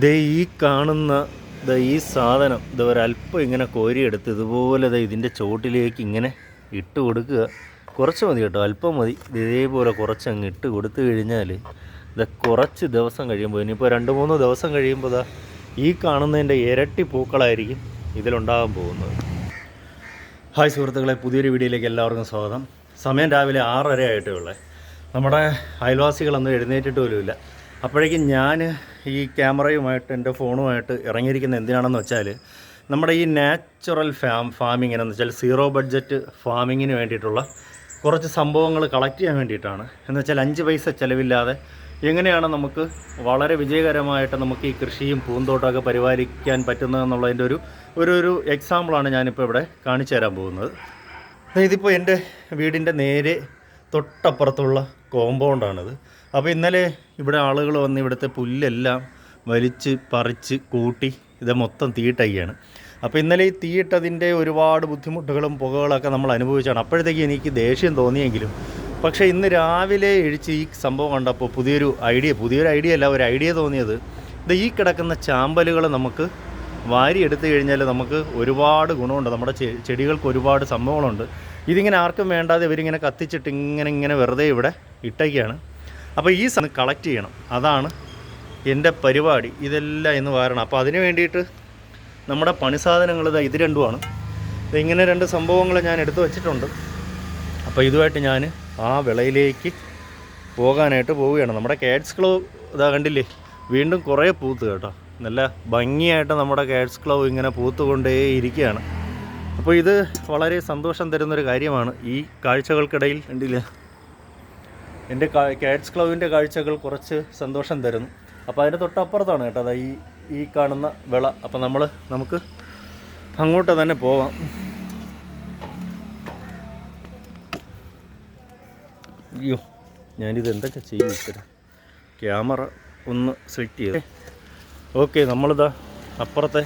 ദേ ഈ കാണുന്ന ദ ഈ സാധനം ഇത് ഒരല്പം ഇങ്ങനെ കോരിയെടുത്ത് ഇതുപോലെ ദ ഇതിന്റെ ചോട്ടിലേക്ക് ഇങ്ങനെ ഇട്ട് കൊടുക്കുക. കുറച്ച് മതി കേട്ടോ അല്പം മതി. ഇത് ഇതേപോലെ കുറച്ച് അങ്ങ് ഇട്ട് കൊടുത്തു കഴിഞ്ഞാൽ ഇത് കുറച്ച് ദിവസം കഴിയുമ്പോൾ ഇനിയിപ്പോൾ രണ്ട് മൂന്ന് ദിവസം കഴിയുമ്പോൾ ദാ ഈ കാണുന്നതിന്റെ ഇരട്ടി പൂക്കളായിരിക്കും ഇതിലുണ്ടാകാൻ പോകുന്നത്. ഹായ് സുഹൃത്തുക്കളെ പുതിയൊരു വീഡിയോയിലേക്ക് എല്ലാവർക്കും സ്വാഗതം. സമയം രാവിലെ ആറര ആയിട്ടേ നമ്മുടെ അയൽവാസികളൊന്നും എഴുന്നേറ്റിട്ട് പോലുമില്ല. അപ്പോഴേക്കും ഞാൻ ഈ ക്യാമറയുമായിട്ട് എന്റെ ഫോണുമായിട്ട് ഇറങ്ങിയിരിക്കുന്ന എന്തിനാണെന്ന് വെച്ചാൽ നമ്മുടെ ഈ നാച്ചുറൽ ഫാം ഫാമിങ്ങിന് എന്ന് വെച്ചാൽ സീറോ ബഡ്ജറ്റ് ഫാമിങ്ങിന് വേണ്ടിയിട്ടുള്ള കുറച്ച് സംഭവങ്ങൾ കളക്ട് ചെയ്യാൻ വേണ്ടിയിട്ടാണ്. എന്ന് വെച്ചാൽ അഞ്ച് പൈസ ചിലവില്ലാതെ എങ്ങനെയാണ് നമുക്ക് വളരെ വിജയകരമായിട്ട് നമുക്ക് ഈ കൃഷിയും പൂന്തോട്ടമൊക്കെ പരിപാലിക്കാൻ പറ്റുന്നതെന്നുള്ളതിന്റെ ഒരു ഒരു ഒരു എക്സാമ്പിളാണ് ഞാനിപ്പോൾ ഇവിടെ കാണിച്ചു തരാൻ പോകുന്നത്. ഇതിപ്പോൾ എന്റെ വീടിന്റെ നേരെ തൊട്ടപ്പുറത്തുള്ള കോമ്പൗണ്ടാണിത് അപ്പോൾ ഇന്നലെ ഇവിടെ ആളുകൾ വന്ന് ഇവിടുത്തെ പുല്ലെല്ലാം വലിച്ച് പറിച്ച് കൂട്ടി ഇത് മൊത്തം തീയിട്ടയ്യാണ്. അപ്പോൾ ഇന്നലെ ഈ തീയിട്ടതിന്റെ ഒരുപാട് ബുദ്ധിമുട്ടുകളും പുകകളൊക്കെ നമ്മൾ അനുഭവിച്ചാണ്. അപ്പോഴത്തേക്ക് എനിക്ക് ദേഷ്യം തോന്നിയെങ്കിലും പക്ഷേ ഇന്ന് രാവിലെ ഇഴിച്ച് ഈ സംഭവം കണ്ടപ്പോൾ പുതിയൊരു ഐഡിയ പുതിയൊരു ഐഡിയ അല്ല ഒരു ഐഡിയ തോന്നിയത്. ഇത് ഈ കിടക്കുന്ന ചാമ്പലുകൾ നമുക്ക് വാരി എടുത്തു കഴിഞ്ഞാൽ നമുക്ക് ഒരുപാട് ഗുണമുണ്ട്. നമ്മുടെ ചെടികൾക്ക് ഒരുപാട് സംഭവങ്ങളുണ്ട്. ഇതിങ്ങനെ ആർക്കും വേണ്ടാതെ ഇവരിങ്ങനെ കത്തിച്ചിട്ട് ഇങ്ങനെ ഇങ്ങനെ വെറുതെ ഇവിടെ ഇട്ടേക്കാണ്. അപ്പോൾ ഈ സാധനം കളക്ട് ചെയ്യണം. അതാണ് എന്റെ പരിപാടി. ഇതെല്ലാം ഇന്ന് വാരണം. അപ്പോൾ അതിന് വേണ്ടിയിട്ട് നമ്മുടെ പണി സാധനങ്ങൾ ഇതാ ഇത് രണ്ടുമാണ്. ഇങ്ങനെ രണ്ട് സംഭവങ്ങൾ ഞാൻ എടുത്തു വച്ചിട്ടുണ്ട്. അപ്പോൾ ഇതുമായിട്ട് ഞാൻ ആ വിളയിലേക്ക് പോകാനായിട്ട് പോവുകയാണ്. നമ്മുടെ കാറ്റ്സ് ക്ലോ ഇതാ കണ്ടില്ലേ? വീണ്ടും കുറേ പൂത്ത് കേട്ടോ. നല്ല ഭംഗിയായിട്ട് നമ്മുടെ കാറ്റ്സ് ക്ലോ ഇങ്ങനെ പൂത്തുകൊണ്ടേ ഇരിക്കുകയാണ്. അപ്പോൾ ഇത് വളരെ സന്തോഷം തരുന്നൊരു കാര്യമാണ് ഈ കാഴ്ചകൾക്കിടയിൽ. കണ്ടില്ലേ? എന്റെ കാറ്റ്സ് ക്ലബിന്റെ കാഴ്ചകൾ കുറച്ച് സന്തോഷം തരുന്നു. അപ്പോൾ അതിന്റെ തൊട്ടപ്പുറത്താണ് കേട്ടോ അതാ ഈ ഈ കാണുന്ന വിള. അപ്പോൾ നമ്മൾ നമുക്ക് അങ്ങോട്ട് തന്നെ പോവാം. അയ്യോ ഞാനിത് എന്തൊക്കെ ചെയ്യും ഇത്തരം ക്യാമറ ഒന്ന് സെറ്റ് ചെയ്ത്. ഓക്കെ നമ്മളിതാ അപ്പുറത്തെ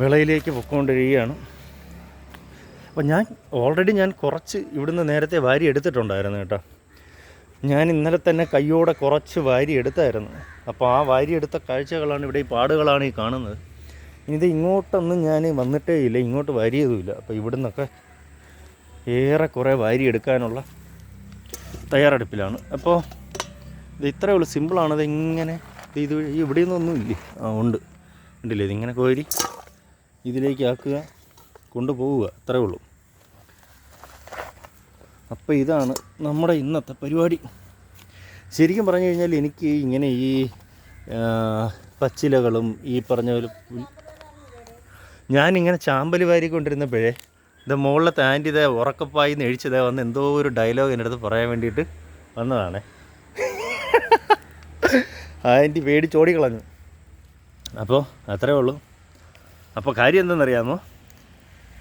വിളയിലേക്ക് പൊക്കോണ്ടിരിക്കുകയാണ്. അപ്പോൾ ഞാൻ ഓൾറെഡി ഞാൻ കുറച്ച് ഇവിടുന്ന് നേരത്തെ വാരി എടുത്തിട്ടുണ്ടായിരുന്നു കേട്ടോ. ഞാൻ ഇന്നലെ തന്നെ കയ്യോടെ കുറച്ച് വാരി എടുത്തായിരുന്നു. അപ്പോൾ ആ വാരി എടുത്ത കാഴ്ചകളാണ് ഇവിടെ ഈ പാടുകളാണ് ഈ കാണുന്നത്. ഇത് ഇങ്ങോട്ടൊന്നും ഞാൻ വന്നിട്ടേ ഇല്ല. ഇങ്ങോട്ട് വാരിയതുമില്ല. അപ്പോൾ ഇവിടുന്നൊക്കെ ഏറെ കുറേ വാരി എടുക്കാനുള്ള തയ്യാറെടുപ്പിലാണ്. അപ്പോൾ ഇത് ഇത്രയേ ഉള്ളൂ. സിമ്പിളാണ്. ഇത് ഇങ്ങനെ ഇത് ഇവിടെ നിന്നൊന്നും ഇല്ലേ? ആ ഉണ്ട്. ഉണ്ടല്ലേ? ഇതിങ്ങനെ കോരി ഇതിലേക്ക് ആക്കുക കൊണ്ടുപോവുക. അത്രേ ഉള്ളൂ. അപ്പോൾ ഇതാണ് നമ്മുടെ ഇന്നത്തെ പരിപാടി. ശരിക്കും പറഞ്ഞു കഴിഞ്ഞാൽ എനിക്ക് ഇങ്ങനെ ഈ പച്ചിലകളും ഈ പറഞ്ഞ പോലെ ഞാനിങ്ങനെ ചാമ്പൽ വാരിക്കൊണ്ടിരുന്നപ്പോഴേ ഇത് മുകളിലത്തെ ആന്റി ഇതേ ഉറക്കപ്പായി നിന്ന് എഴിച്ചതേ വന്ന് എന്തോ ഒരു ഡയലോഗ് എന്റെ അടുത്ത് പറയാൻ വേണ്ടിയിട്ട് വന്നതാണേ. ആന്റി പേടിച്ചോടി കളഞ്ഞു അപ്പോൾ അത്രേ ഉള്ളൂ. അപ്പോൾ കാര്യം എന്തെന്നറിയാമോ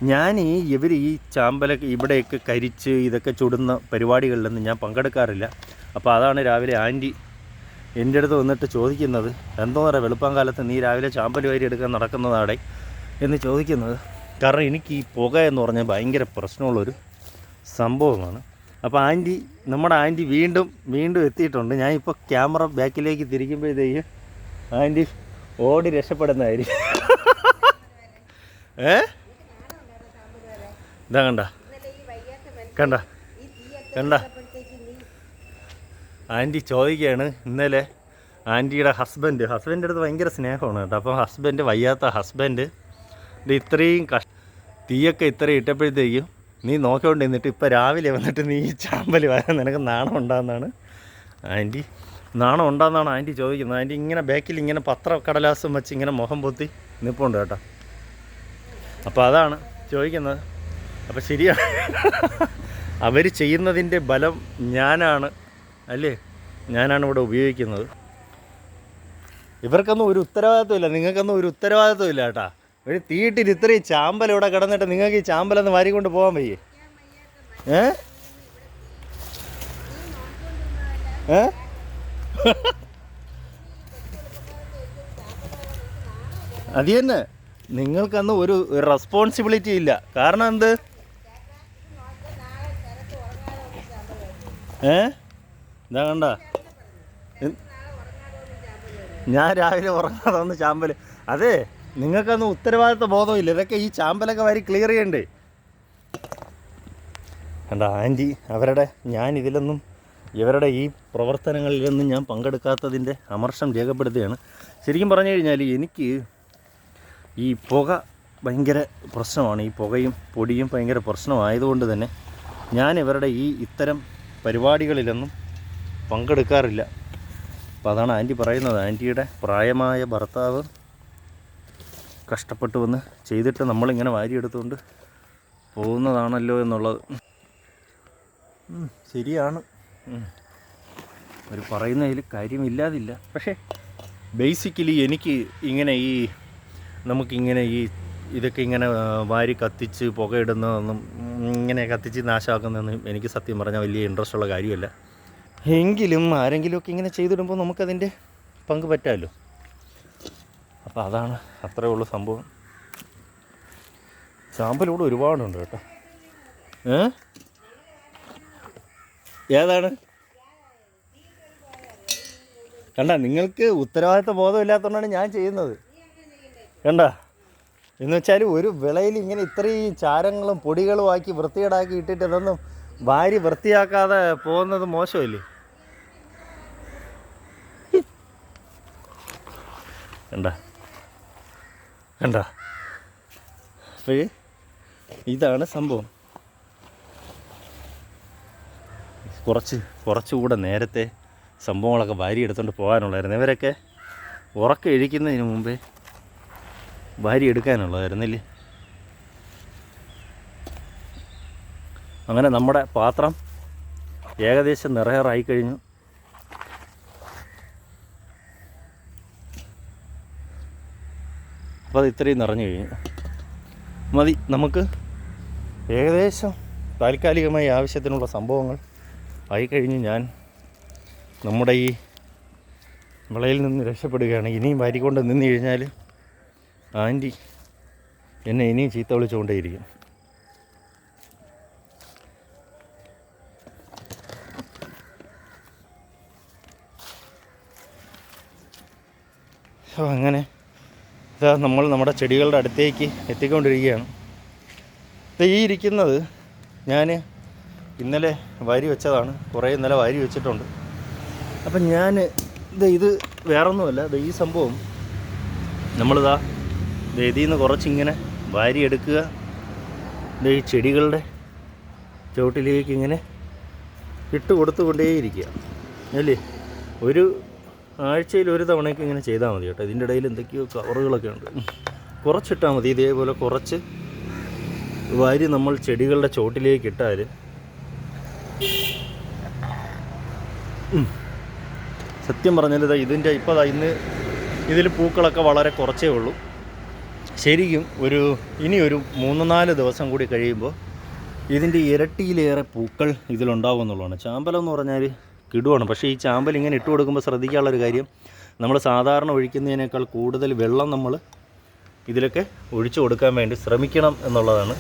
ഞാൻ ഈ ഇവർ ഈ ചാമ്പലൊക്കെ ഇവിടെയൊക്കെ കരിച്ച് ഇതൊക്കെ ചുടുന്ന പരിപാടികളിലൊന്നും ഞാൻ പങ്കെടുക്കാറില്ല. അപ്പോൾ അതാണ് രാവിലെ ആന്റി എന്റെ അടുത്ത് വന്നിട്ട് ചോദിക്കുന്നത് എന്തോ പറയാം വെളുപ്പം കാലത്ത് നീ രാവിലെ ചാമ്പൽ വാരി എടുക്കാൻ നടക്കുന്നതാടെ? എന്ന് ചോദിക്കുന്നത്. കാരണം എനിക്ക് ഈ പുക എന്ന് പറഞ്ഞാൽ ഭയങ്കര പ്രശ്നമുള്ളൊരു സംഭവമാണ്. അപ്പോൾ ആന്റി നമ്മുടെ ആന്റി വീണ്ടും വീണ്ടും എത്തിയിട്ടുണ്ട്. ഞാൻ ഇപ്പോൾ ക്യാമറ ബാക്കിലേക്ക് തിരിക്കുമ്പോഴത്തേക്ക് ആന്റി ഓടി രക്ഷപ്പെടുന്നതായിരിക്കും. ഏ? ഇതാ കണ്ട. കണ്ട. കണ്ട. ആന്റി ചോദിക്കുകയാണ് ഇന്നലെ ആന്റിയുടെ ഹസ്ബൻഡ് ഹസ്ബൻഡിന്റെ അടുത്ത് ഭയങ്കര സ്നേഹമാണ് കേട്ടോ. അപ്പോൾ ഹസ്ബൻഡ് വയ്യാത്ത ഹസ്ബൻഡ്. ഇത് ഇത്രയും കഷ് തീയൊക്കെ ഇത്രയും ഇട്ടപ്പോഴത്തേക്കും നീ നോക്കിക്കൊണ്ട് നിന്നിട്ട് ഇപ്പോൾ രാവിലെ വന്നിട്ട് നീ ചാമ്പൽ വരാൻ നിനക്ക് നാണം ഉണ്ടാകുന്നതാണ്. ആന്റി നാണം ഉണ്ടാകുന്നതാണ് ആന്റി ചോദിക്കുന്നത്. ആന്റി ഇങ്ങനെ ബാക്കിൽ ഇങ്ങനെ പത്ര കടലാസും വെച്ച് ഇങ്ങനെ മുഖം പൊത്തി നിൽപ്പുണ്ട് കേട്ടോ. അപ്പോൾ അതാണ് ചോദിക്കുന്നത്. അപ്പോൾ ശരിയാണ്. അവർ ചെയ്യുന്നതിന്റെ ബലം ഞാനാണ് അല്ലേ? ഞാനാണ് ഇവിടെ ഉപയോഗിക്കുന്നത്. ഇവർക്കൊന്നും ഒരു ഉത്തരവാദിത്വമില്ല. നിങ്ങൾക്കൊന്നും ഒരു ഉത്തരവാദിത്വമില്ല കേട്ടാ. ഒരു തീയിട്ടിൽ ഇത്രയും ചാമ്പൽ ഇവിടെ കിടന്നിട്ട് നിങ്ങൾക്ക് ഈ ചാമ്പലൊന്ന് വാരിക്കൊണ്ട് പോകാൻ വയ്യ. ഏ? ഏ? അത് തന്നെ. നിങ്ങൾക്കന്ന് ഒരു റെസ്പോൺസിബിലിറ്റി ഇല്ല. കാരണം എന്ത്? ഏ? ഇതാ കണ്ട. ഞാൻ രാവിലെ ഉറങ്ങാതെ വന്ന് ചാമ്പൽ അതെ നിങ്ങൾക്കൊന്നും ഉത്തരവാദിത്വ ബോധമില്ല ഇതൊക്കെ ഈ ചാമ്പലൊക്കെ വരി ക്ലിയർ ചെയ്യണ്ടേ? കണ്ട ആന്റി അവരുടെ ഞാൻ ഇതിലൊന്നും ഇവരുടെ ഈ പ്രവർത്തനങ്ങളിലൊന്നും ഞാൻ പങ്കെടുക്കാത്തതിന്റെ അമർഷം രേഖപ്പെടുത്തുകയാണ്. ശരിക്കും പറഞ്ഞു കഴിഞ്ഞാൽ എനിക്ക് ഈ പുക ഭയങ്കര പ്രശ്നമാണ്. ഈ പുകയും പൊടിയും ഭയങ്കര പ്രശ്നമായതുകൊണ്ട് തന്നെ ഞാൻ ഇവരുടെ ഈ ഇത്തരം പരിപാടികളിലൊന്നും പങ്കെടുക്കാറില്ല. അപ്പോൾ അതാണ് ആന്റി പറയുന്നത്. ആന്റിയുടെ പ്രായമായ ഭർത്താവ് കഷ്ടപ്പെട്ട് വന്ന് ചെയ്തിട്ട് നമ്മളിങ്ങനെ വാരിയെടുത്തുകൊണ്ട് പോകുന്നതാണല്ലോ എന്നുള്ളത്. ശരിയാണ്. അവർ ഒരു പറയുന്നതിൽ കാര്യമില്ലാതില്ല. പക്ഷേ ബേസിക്കലി എനിക്ക് ഇങ്ങനെ ഈ നമുക്കിങ്ങനെ ഈ ഇതൊക്കെ ഇങ്ങനെ വാരി കത്തിച്ച് പുകയിടുന്നതൊന്നും ഇങ്ങനെ കത്തിച്ച് നാശമാക്കുന്നതെന്ന് എനിക്ക് സത്യം പറഞ്ഞാൽ വലിയ ഇൻട്രസ്റ്റ് ഉള്ള കാര്യമല്ല. എങ്കിലും ആരെങ്കിലുമൊക്കെ ഇങ്ങനെ ചെയ്തിടുമ്പോൾ നമുക്കതിന്റെ പങ്ക് പറ്റാമല്ലോ അപ്പോൾ അതാണ് അത്രേ ഉള്ളൂ സംഭവം. ചാമ്പലൂടെ ഒരുപാടുണ്ട് കേട്ടോ. ഏ? ഏതാണ്? കണ്ട നിങ്ങൾക്ക് ഉത്തരവാദിത്ത ബോധമില്ലാത്തതുകൊണ്ടാണ് ഞാൻ ചെയ്യുന്നത്. കണ്ട? എന്ന് വെച്ചാൽ ഒരു വിളയിൽ ഇങ്ങനെ ഇത്രയും ചാരങ്ങളും പൊടികളും ആക്കി വൃത്തികേടാക്കി ഇട്ടിട്ട് ഇതൊന്നും വാരി വൃത്തിയാക്കാതെ പോകുന്നത് മോശമല്ലേ? കണ്ട? കണ്ട? അപ്പോഴേ ഇതാണ് സംഭവം. കുറച്ച് കുറച്ചുകൂടെ നേരത്തെ സംഭവങ്ങളൊക്കെ വാരി എടുത്തുകൊണ്ട് പോകാനുള്ളായിരുന്നു. ഇവരൊക്കെ ഉറക്കം ഇഴിക്കുന്നതിന് മുമ്പേ വാരി എടുക്കാനുള്ളതായിരുന്നില്ലേ അങ്ങനെ നമ്മുടെ പാത്രം ഏകദേശം നിറയാറായി കഴിഞ്ഞു. അപ്പോൾ അത് ഇത്രയും നിറഞ്ഞു കഴിഞ്ഞു. മതി നമുക്ക് ഏകദേശം താൽക്കാലികമായി ആവശ്യത്തിനുള്ള സംഭവങ്ങൾ ആയിക്കഴിഞ്ഞ് ഞാൻ നമ്മുടെ ഈ വിളയിൽ നിന്ന് രക്ഷപ്പെടുകയാണ്. ഇനിയും വാരിക്കൊണ്ട് നിന്ന് കഴിഞ്ഞാൽ ആന്റി എന്നെ ഇനിയും ചീത്ത വിളിച്ചുകൊണ്ടേയിരിക്കും. അപ്പോൾ അങ്ങനെ ഇതാ നമ്മൾ നമ്മുടെ ചെടികളുടെ അടുത്തേക്ക് എത്തിക്കൊണ്ടിരിക്കുകയാണ്. ഈ ഇരിക്കുന്നത് ഞാൻ ഇന്നലെ വാരി വെച്ചതാണ്. കുറേ ഇന്നലെ വാരി വെച്ചിട്ടുണ്ട്. അപ്പം ഞാൻ ഇത് ഇത് വേറൊന്നുമല്ല. ഈ സംഭവം നമ്മളിതാ ഇതിൽ നിന്ന് കുറച്ചിങ്ങനെ വാരി ഇത് ഈ ചെടികളുടെ ചുവട്ടിലേക്ക് ഇങ്ങനെ ഇട്ട് കൊടുത്തുകൊണ്ടേയിരിക്കുക. അല്ലേ? ഒരു ആഴ്ചയിൽ ഒരു തവണയൊക്കെ ഇങ്ങനെ ചെയ്താൽ മതി കേട്ടോ. ഇതിന്റെ ഇടയിൽ എന്തൊക്കെയോ കവറുകളൊക്കെ ഉണ്ട്. കുറച്ചിട്ടാൽ മതി. ഇതേപോലെ കുറച്ച് വാരി നമ്മൾ ചെടികളുടെ ചോട്ടിലേക്ക് ഇട്ടാൽ. സത്യം പറഞ്ഞാൽ ഇതാ ഇതിന്റെ ഇപ്പോൾ ഇന്ന് ഇതിൽ പൂക്കളൊക്കെ വളരെ കുറച്ചേ ഉള്ളൂ. ശരിക്കും ഒരു ഇനി ഒരു മൂന്ന് നാല് ദിവസം കൂടി കഴിയുമ്പോൾ ഇതിന്റെ ഇരട്ടിയിലേറെ പൂക്കൾ ഇതിലുണ്ടാവും എന്നുള്ളതാണ്. ചാമ്പലം എന്ന് പറഞ്ഞാൽ കിടുവാണ്. പക്ഷേ ഈ ചാമ്പൽ ഇങ്ങനെ ഇട്ട് കൊടുക്കുമ്പോൾ ശ്രദ്ധിക്കാനുള്ളൊരു കാര്യം നമ്മൾ സാധാരണ ഒഴിക്കുന്നതിനേക്കാൾ കൂടുതൽ വെള്ളം നമ്മൾ ഇതിലൊക്കെ ഒഴിച്ചു കൊടുക്കാൻ വേണ്ടി ശ്രമിക്കണം എന്നുള്ളതാണ്.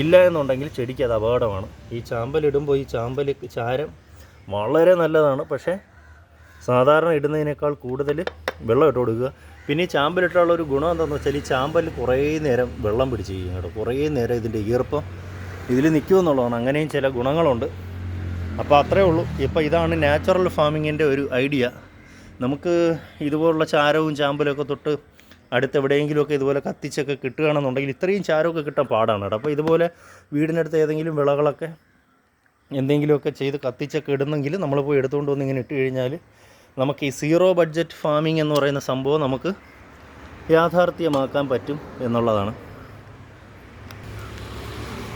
ഇല്ല എന്നുണ്ടെങ്കിൽ ചെടിക്ക് അത് അപകടമാണ്. ഈ ചാമ്പൽ ഇടുമ്പോൾ ഈ ചാമ്പൽ ചാരം വളരെ നല്ലതാണ്. പക്ഷേ സാധാരണ ഇടുന്നതിനേക്കാൾ കൂടുതൽ വെള്ളം ഇട്ട് കൊടുക്കുക. പിന്നെ ഈ ചാമ്പലിട്ടുള്ള ഒരു ഗുണം എന്താണെന്ന് വെച്ചാൽ ഈ ചാമ്പൽ കുറേ നേരം വെള്ളം പിടിച്ച് കഴിയും കേട്ടോ. കുറേ നേരം ഇതിന്റെ ഈർപ്പം ഇതിൽ നിൽക്കുമെന്നുള്ളതാണ്. അങ്ങനെയും ചില ഗുണങ്ങളുണ്ട്. അപ്പോൾ അത്രേ ഉള്ളൂ. ഇപ്പോൾ ഇതാണ് നാച്ചുറൽ ഫാമിങ്ങിന്റെ ഒരു ഐഡിയ. നമുക്ക് ഇതുപോലുള്ള ചാരവും ചാമ്പലൊക്കെ തൊട്ട് അടുത്ത് എവിടെയെങ്കിലുമൊക്കെ ഇതുപോലെ കത്തിച്ചൊക്കെ കിട്ടുകയാണെന്നുണ്ടെങ്കിൽ ഇത്രയും ചാരമൊക്കെ കിട്ടാൻ പാടാണ് കേട്ടോ. അപ്പോൾ ഇതുപോലെ വീടിനടുത്ത് ഏതെങ്കിലും വിളകളൊക്കെ എന്തെങ്കിലുമൊക്കെ ചെയ്ത് കത്തിച്ചൊക്കെ ഇടുന്നെങ്കിൽ നമ്മൾ പോയി എടുത്തുകൊണ്ട് വന്ന് ഇങ്ങനെ ഇട്ട് കഴിഞ്ഞാൽ നമുക്ക് ഈ സീറോ ബഡ്ജറ്റ് ഫാമിംഗ് എന്ന് പറയുന്ന സംഭവം നമുക്ക് യാഥാർത്ഥ്യമാക്കാൻ പറ്റും എന്നുള്ളതാണ്.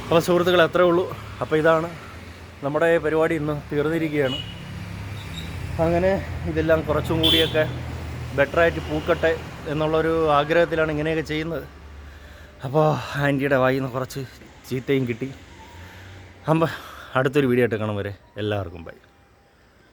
അപ്പോൾ സുഹൃത്തുക്കൾ അത്രേ ഉള്ളൂ. അപ്പോൾ ഇതാണ് നമ്മുടെ പരിപാടി ഇന്ന് തീർന്നിരിക്കുകയാണ്. അങ്ങനെ ഇതെല്ലാം കുറച്ചും കൂടിയൊക്കെ ബെറ്ററായിട്ട് പൂക്കട്ടെ എന്നുള്ളൊരു ആഗ്രഹത്തിലാണ് ഇങ്ങനെയൊക്കെ ചെയ്യുന്നത്. അപ്പോൾ ആന്റിയുടെ വായിൽ നിന്ന് കുറച്ച് ചീത്തയും കിട്ടി. അമ്പ അടുത്തൊരു വീഡിയോ ആയിട്ട് കാണും വരെ എല്ലാവർക്കും. ബൈ.